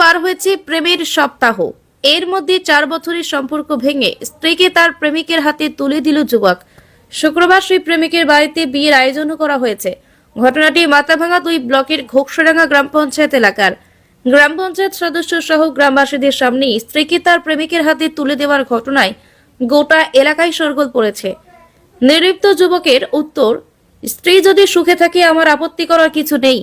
পার হয়েছে প্রেমের সপ্তাহ। এর মধ্যে চার বছরের সম্পর্ক ভেঙে স্ত্রীকে তার প্রেমিকের হাতে তুলে দিল যুবক। শুক্রবার সেই প্রেমিকের বাড়িতে বিয়ের আয়োজনও করা হয়েছে। ঘটনাটি মাথাভাঙা দুই ব্লকের ঘোকসরাঙ্গা গ্রাম পঞ্চায়েত এলাকার। গ্রাম পঞ্চায়েত সদস্য সহ গ্রামবাসীদের সামনেই স্ত্রীকে তার প্রেমিকের হাতে তুলে দেওয়ার ঘটনায় গোটা এলাকায় সরগোল পড়েছে। নির্লিপ্ত যুবকের উত্তর, স্ত্রী যদি সুখে থাকে, আমার আপত্তি করার কিছু নেই।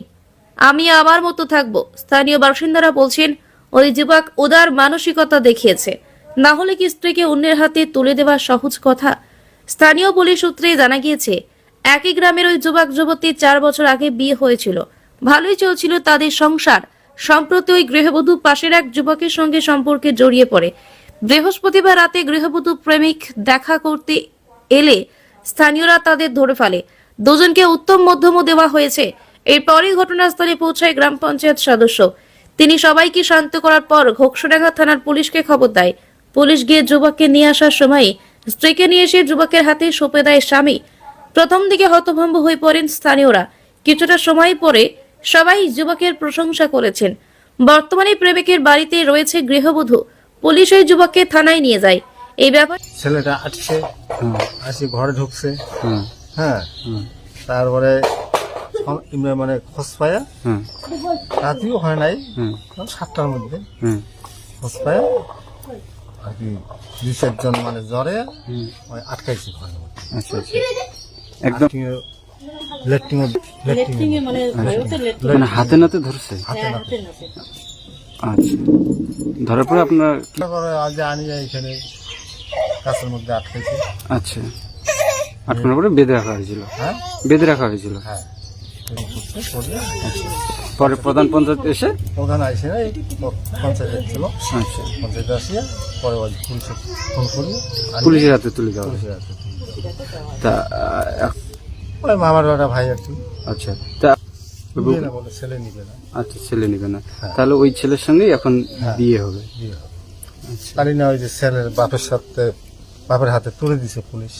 আমি আমার মতো থাকব। স্থানীয় বাসিন্দারা বলছেন, ওই যুবক উদার মানসিকতা দেখিয়েছে। না হলে কি স্ত্রীকে অন্যের হাতে তুলে দেওয়া সহজ কথা? স্থানীয় পুলিশ সূত্রে জানা গিয়েছে, একই গ্রামের ওই যুবক যুবতী চার বছর আগে বিয়ে হয়েছিল। ভালোই চলছিল তাদের সংসার। সম্প্রতি ওই গৃহবধূ পাশের এক যুবকের সঙ্গে সম্পর্কে জড়িয়ে পড়ে। বৃহস্পতিবার রাতে গৃহবধূ প্রেমিক দেখা করতে এলে স্থানীয়রা তাদের ধরে ফেলে। দুজনকে উত্তম মধ্যমও দেওয়া হয়েছে। এরপরই ঘটনাস্থলে পৌঁছায় গ্রাম পঞ্চায়েত সদস্য। তিনি সবাইকে শান্ত করার পর ঘোকসডাঙ্গা থানার পুলিশকে খবর দেয়। পুলিশ গিয়ে যুবককে নিয়ে আসার সময় স্ত্রীকে নিয়ে এসে যুবকের হাতে সঁপে দেয় স্বামী। প্রথম দিকে হতভম্ব হয়ে পড়েন স্থানীয়রা। কিছুটা সময় পরে সবাই যুবকের প্রশংসা করেছেন। বর্তমানে প্রেমিকের বাড়িতে রয়েছে গৃহবধূ। পুলিশ ওই যুবককে থানায় নিয়ে যায়। এই ব্যাপারে ছেলেটা আসছে আসি ঘরে ঢুকছে। হ্যাঁ। তারপরে মানে খোঁজ পায়া। হুম। রাতিও হয় নাই। হুম। সাতটার মধ্যে। হুম। খোঁজ পায়া। আর কি দুই চারজন মানে জ্বরে হুম। ওই আটকাইছে ঘরের মধ্যে। আচ্ছা আচ্ছা। একদম। মানে হাতে নাতে ধরছে? হাতে না আচ্ছা। ধরার পরে আপনার আজ আনি যায় এখানে কাছের মধ্যে আটকাইছে। আচ্ছা। আটকানোর পরে বেঁধে রাখা হয়েছিল? হ্যাঁ। বেঁধে রাখা হয়েছিল? হ্যাঁ। পরে প্রধান পঞ্চায়েত এসে? প্রধান আইসে না পঞ্চায়েত ছিল আচ্ছা। পঞ্চায়েত আসিয়া পরে পুলিশে ফোন করি। পুলিশের হাতে তুলে দেওয়া। পুলিশের হাতে তা ওই মামার একটা ভাই কি। আচ্ছা তা ছেলে নিবে না। আচ্ছা ছেলে নিবে না। হ্যাঁ। তাহলে ওই ছেলের সঙ্গেই এখন হ্যাঁ। বিয়ে হবে। বিয়ে হবে। আচ্ছা। না ওই যে ছেলের বাপের সাথে বাপের হাতে তুলে দিছে পুলিশ।